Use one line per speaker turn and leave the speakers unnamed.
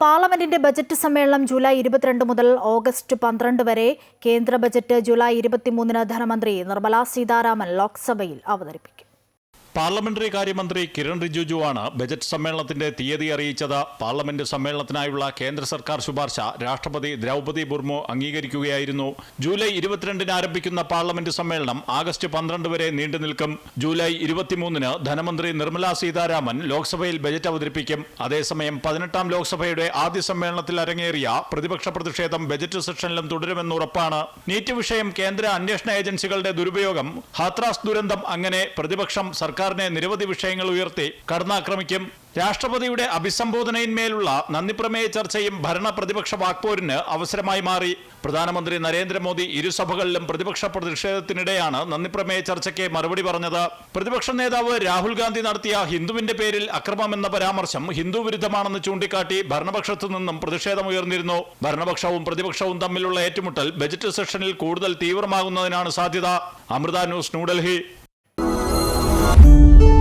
പാർലമെന്റിന്റെ ബജറ്റ് സമ്മേളനം ജൂലൈ ഇരുപത്തിരണ്ട് മുതൽ ഓഗസ്റ്റ് പന്ത്രണ്ട് വരെ കേന്ദ്ര ബജറ്റ് ജൂലൈ ഇരുപത്തിമൂന്നിന് ധനമന്ത്രി നിർമ്മലാ സീതാരാമൻ ലോക്സഭയിൽ അവതരിപ്പിക്കും.
പാർലമെന്ററി കാര്യമന്ത്രി കിരൺ റിജിജുവാണ് ബജറ്റ് സമ്മേളനത്തിന്റെ തീയതി അറിയിച്ചത്. പാർലമെന്റ് സമ്മേളനത്തിനായുള്ള കേന്ദ്ര സർക്കാർ ശുപാർശ രാഷ്ട്രപതി ദ്രൗപതി മുർമു അംഗീകരിക്കുകയായിരുന്നു. ജൂലൈ ഇരുപത്തിരണ്ടിന് ആരംഭിക്കുന്ന പാർലമെന്റ് സമ്മേളനം ആഗസ്റ്റ് പന്ത്രണ്ട് വരെ നീണ്ടു നിൽക്കും. ജൂലൈ ഇരുപത്തിമൂന്നിന് ധനമന്ത്രി നിർമ്മലാ സീതാരാമൻ ലോക്സഭയിൽ ബജറ്റ് അവതരിപ്പിക്കും. അതേസമയം പതിനെട്ടാം ലോക്സഭയുടെ ആദ്യ സമ്മേളനത്തിൽ അരങ്ങേറിയ പ്രതിപക്ഷ പ്രതിഷേധം ബജറ്റ് സെഷനിലും തുടരുമെന്ന് ഉറപ്പാണ്. നീറ്റ് വിഷയം കേന്ദ്ര അന്വേഷണ ഏജൻസികളുടെ ദുരുപയോഗം ഹാത്രാസ് ദുരന്തം അങ്ങനെ പ്രതിപക്ഷം സർക്കാരിനെ നിരവധി വിഷയങ്ങൾ ഉയർത്തി കടന്നാക്രമിക്കും. രാഷ്ട്രപതിയുടെ അഭിസംബോധനയിന്മേലുള്ള നന്ദിപ്രമേയ ചർച്ചയും ഭരണ പ്രതിപക്ഷ വാക്പോരിന് അവസരമായി മാറി. പ്രധാനമന്ത്രി നരേന്ദ്രമോദി ഇരുസഭകളിലും പ്രതിപക്ഷ പ്രതിഷേധത്തിനിടെയാണ് നന്ദിപ്രമേയ ചർച്ചയ്ക്ക് മറുപടി പറഞ്ഞത്. പ്രതിപക്ഷ നേതാവ് രാഹുൽ ഗാന്ധി നടത്തിയ ഹിന്ദുവിന്റെ പേരിൽ അക്രമമെന്ന പരാമർശം ഹിന്ദു വിരുദ്ധമാണെന്ന് ചൂണ്ടിക്കാട്ടി ഭരണപക്ഷത്തു നിന്നും പ്രതിഷേധമുയർന്നിരുന്നു ഭരണപക്ഷവും പ്രതിപക്ഷവും തമ്മിലുള്ള ഏറ്റുമുട്ടൽ ബജറ്റ് സെഷനിൽ കൂടുതൽ തീവ്രമാകുന്നതിനാണ് സാധ്യത. Amrita news New Delhi. Thank you.